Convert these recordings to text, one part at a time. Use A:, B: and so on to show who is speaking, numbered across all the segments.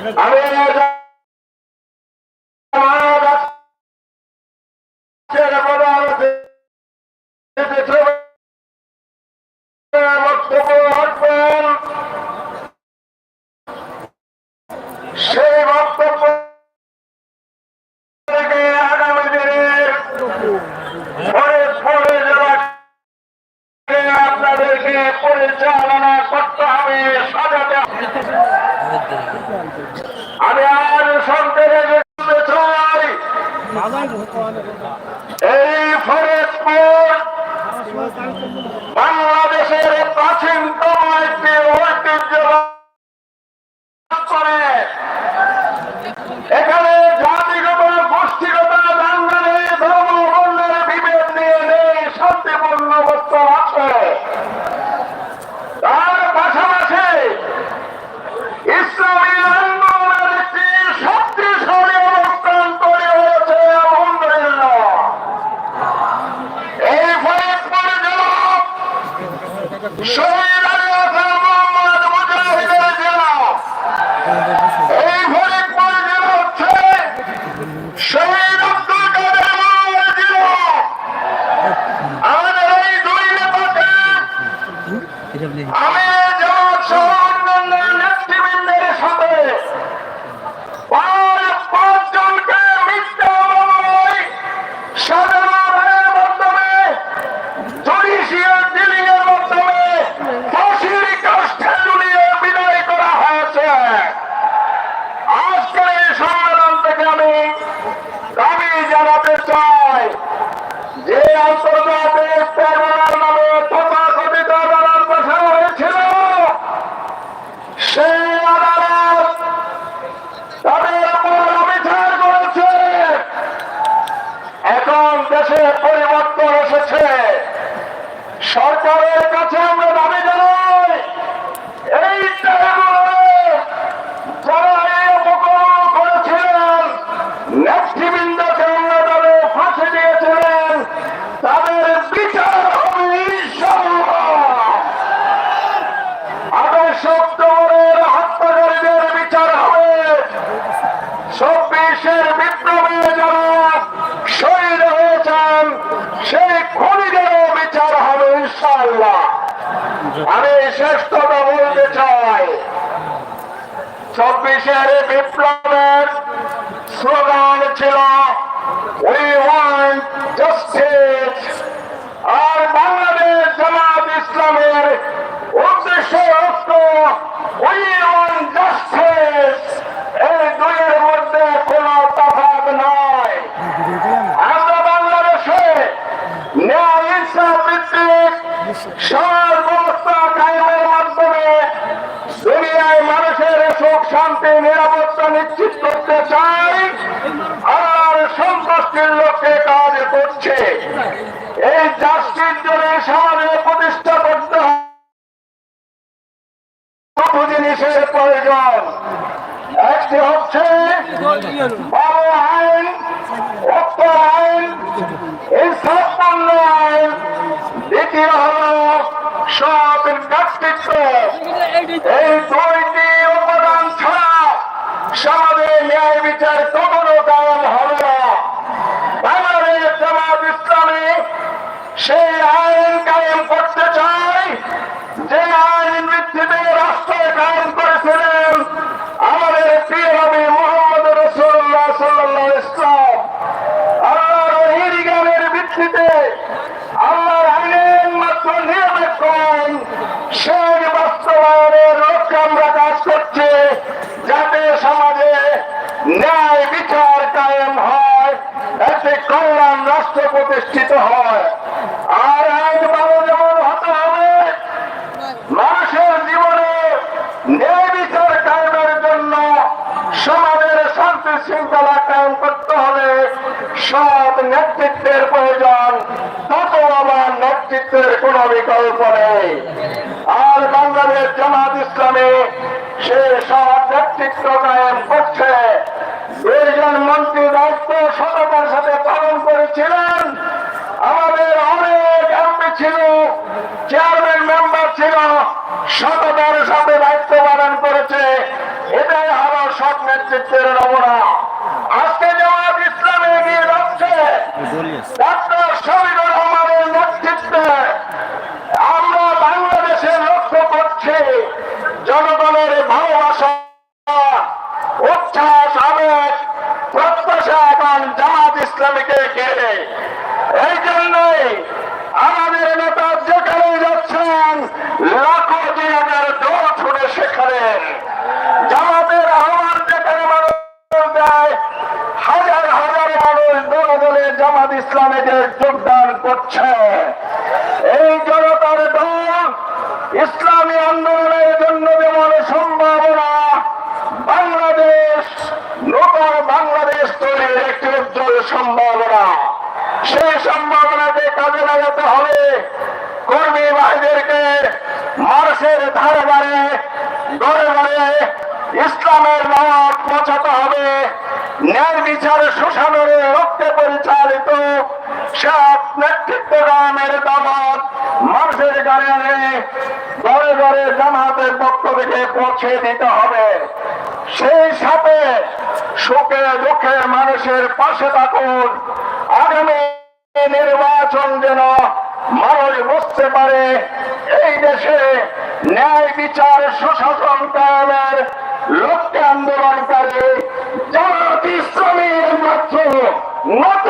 A: আমি সেই বক্তব্য থেকে আগামী দিনের ফরিদপুর জেলাকে আপনাদেরকে পরিচালনা করতে হবে সাজাতে হবে। আমি আর সন্তানের বলতে চাই এই ফরিদপুর বাংলাদেশের প্রাচীনতম একটি ঐতিহ্য করে এখানে জাতিগত গোষ্ঠীগত দাঙ্গালে ধর্ম বর্ণের বিভেদ নিয়ে নেই শান্তিপূর্ণ বস্ত্র আছে তার পাশাপাশি ইসলামী আন্দোলনের একটি শক্তিশালী অবস্থান তৈরি হয়েছে আলহামদুলিল্লাহ এই ফরিদপুর জেলা শহীদ আলী হাসান মোহাম্মদ মুজাহিদের জেলা এই ফরিদপুর জেলা হচ্ছে শহীদ আব্দুল কাদের মোহাম্মদ জেলা আমাদের এই দুই নেতাকে আমি জামাত সহ অন্যান্য নেতৃবৃন্দের সাথে পাঁচ পাঁচজনকে মিথ্যা মামলায় সাজানোর মাধ্যমে জুডিশিয়াল ডিলিং এর মাধ্যমে ফাঁসির কাষ্ঠে ঝুলিয়ে বিদায় করা হয়েছে আজকের এই সম্মেলন থেকে আমি দাবি জানাতে চাই যে আন্তর্জাতিক ট্রাইব্যুনাল নামে তথাকথিত আদালত বসানো হয়েছিল সেই আদালত তাদের উপর অবিচার করেছে এখন দেশে পরিবর্তন এসেছে সরকারের কাছে আমরা দাবি জানাই এই ট্রাইব্যুনালে যারা এই অপকর্ম করেছিলেন নেতৃবৃন্দকে অন্য দলে ফাঁসি দিয়েছিলেন তাদের বিচার হবে ইনশাআল্লাহ আঠাশ অক্টোবরের হত্যাকারীদের বিচার হবে চব্বিশের বিপ্লবে যারা শহীদ হয়েছেন সেই খনিদেরও বিচার হবে ইনশাআল্লাহ। আমি শেষ বলতে চাই, চব্বিশের বিপ্লবের স্লোগান ছিল আর বাংলাদেশ জামাত ইসলামের উদ্দেশ্য হচ্ছে উই ওয়ান্ট জাস্টিস এই দুইয়ের মধ্যে কোনো তফাৎ নয় আমরা বাংলাদেশে ন্যায় ইনসাফ ভিত্তিক সমাজ ব্যবস্থা কায়েমের মাধ্যমে দুনিয়ায় মানুষের সুখ, শান্তি, নিরাপত্তা নিশ্চিত করতে চাই। আল্লাহর সন্তুষ্টির লক্ষ্যে কাজ করছে। এই জাস্টিস যদি সমাজে প্রতিষ্ঠা করতে জিনিসের প্রয়োজন। একটি হচ্ছে বড় আইন উত্তর আইন ইনসাফপূর্ণ আইন দ্বিতীয় হল সৎ ব্যক্তিত্ব এই দুইটি উপাদান ছাড়া সমাজে ন্যায় বিচার কখনো কায়ম হবে না। বাংলাদেশ জামাত ইসলামী সেই আইন কায়েম করতে চাই যে আইন আমাদের প্রিয় নবী মোহাম্মদ রসুল্লাহ সাল্লাহ ইসলাম আল্লাহর ওহির জ্ঞানের ভিত্তিতে আল্লাহর আইনের মাত্র নিরবেক্ষণ সেই বাস্তবায়নের লক্ষ্যে আমরা কাজ করছি যাতে সমাজে ন্যায় বিচার কায়েম হয় একটি কল্যাণ রাষ্ট্র প্রতিষ্ঠিত হয়। আর আইন ভালো যেমন হতে হবে, মানুষের জীবনে ন্যায় কায়েমের জন্য সমাজের শান্তি শৃঙ্খলা কায়েম করতে হলে সৎ নেতৃত্বের প্রয়োজন, তত আবার নেতৃত্বের কোন বিকল্প নেই। আর বাংলাদেশ জামাত ইসলামে সে সৎ নেতৃত্ব কায়েম করছে। দুইজন মন্ত্রী দায়িত্ব সততার সাথে পালন করেছিলেন। আমাদের অনেক এমপি ছিল চেয়ারম্যান মেম্বার ছিল সততার সাথে দায়িত্ব পালন করেছে। এটাই আমার সৎ নেতৃত্বের নমুনা। আজকে জামাত ইসলামে এগিয়ে যাচ্ছে ডাক্তার শহীদুর এখন জামাত ইসলামীকে ঘিরে। এই জন্যই আমাদের নেতা যেখানে যাচ্ছেন, লাখো দিনের দৌড় ছুটে সেখানে জামাতের আহ্বান যেখানে মানুষ দেয়, হাজার হাজার মানুষ দলে দলে জামাত ইসলামীকে যোগদান করছে। এই জনতার দল ইসলামী আন্দোলনের জন্য যেমন সম্ভাবনা বাংলাদেশ নতুন বাংলাদেশ তৈরির একটি উজ্জ্বল সম্ভাবনা। সেই সম্ভাবনাকে কাজে লাগাতে হবে। কর্মী ভাইদেরকে মানুষের ধারে ধারে ঘরে ঘরে ইসলামের নামাজ পৌঁছাতে হবে। ন্যায় বিচার শোষণের লক্ষ্যে পরিচালিত সব নেতৃত্ব গ্রামের দামাত মানুষের গাড়ি ঘরে ঘরে জামাতের পক্ষ থেকে পৌঁছে দিতে হবে। সেই সাথে সুখে দুঃখে মানুষের পাশে থাকুন। আগামী নির্বাচন যেন মানুষ বুঝতে পারে, এই দেশে ন্যায় বিচার, সুশাসন কায়েমের লক্ষ্যে আন্দোলনকারী জামাত ইসলামী মাত্র দিতে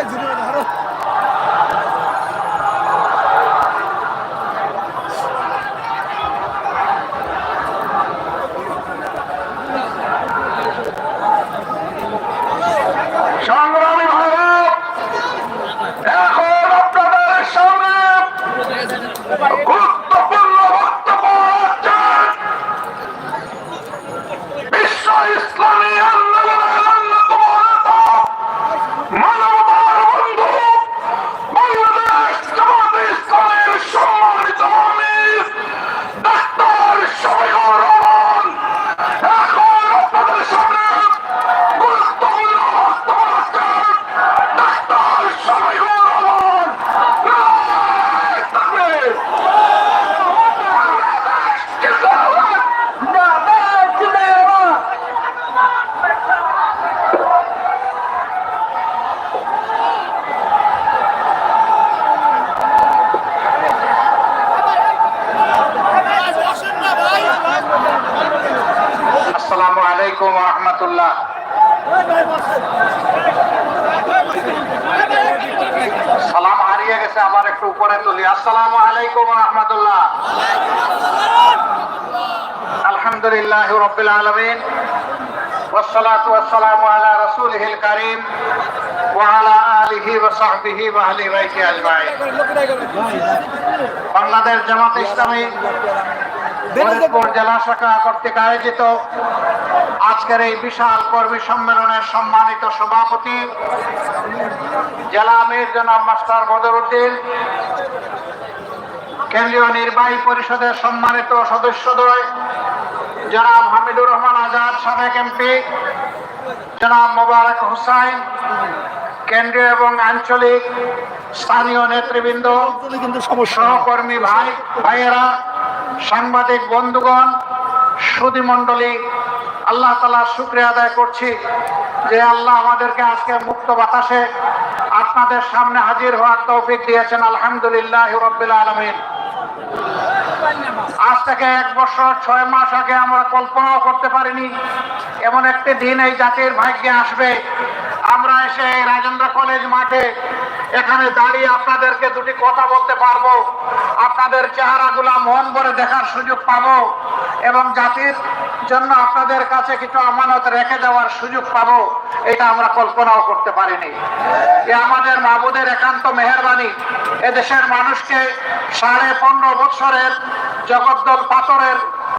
A: 사이즈로
B: 하루. রহমতুল্লাহ সালাম হারিয়ে গেছে আমার একটু উপরে তুলি আসসালামু আলাইকুম রহমতুল্লাহ আলহামদুলিল্লাহ রবিল আলমিন والصلاة والسلام على رسوله الكريم وعلى آله وصحبه وأهل بيته أجمعين বাংলাদেশ জামাত ইসলামী ফরিদপুর জেলা শাখা কর্তৃক আয়োজিত আজকের এই বিশাল কর্মী সম্মেলনের সম্মানিত সভাপতি জেলা আমির জনাব মাস্টার বদরুদ্দিন কেন্দ্রীয় নির্বাহী পরিষদের সম্মানিত সদস্যদ্বয় জনাব হামিদুর রহমান আজাদ সাবেক এমপি জনাব মোবারক হুসাইন কেন্দ্রীয় এবং আঞ্চলিক স্থানীয় নেতৃবৃন্দ সহকর্মী ভাই ভাইয়েরা সাংবাদিক বন্ধুগণ সুদী মণ্ডলী আল্লাহ তালা শুক্রিয়া আদায় করছি যে আল্লাহ আমাদেরকে আজকে মুক্ত বাতাসে আপনাদের সামনে হাজির হওয়ার তৌফিক দিয়েছেন। আলহামদুলিল্লাহ রব্বিল আলমিন। আজ থেকে এক বছর, ছয় মাস আগে আমরা কল্পনাও করতে পারিনি, এমন একটি দিন এই জাতির ভাগ্যে আসবে। আমরা এসে রাজেন্দ্র কলেজ মাঠে এখানে দাঁড়িয়ে আপনাদেরকে দুটি কথা বলতে পারব। আপনাদের চেহারাগুলা মন ভরে দেখার সুযোগ পাবো এবং জাতির জন্য আপনাদের কাছে কিছু আমানত রেখে দেওয়ার সুযোগ পাবো, এটা আমরা কল্পনাও করতে পারিনি। এ আমাদের মাবুদের একান্ত মেহরবানি। এদেশের মানুষকে সাড়ে পনেরো বছরের জগদ্দল পাথরের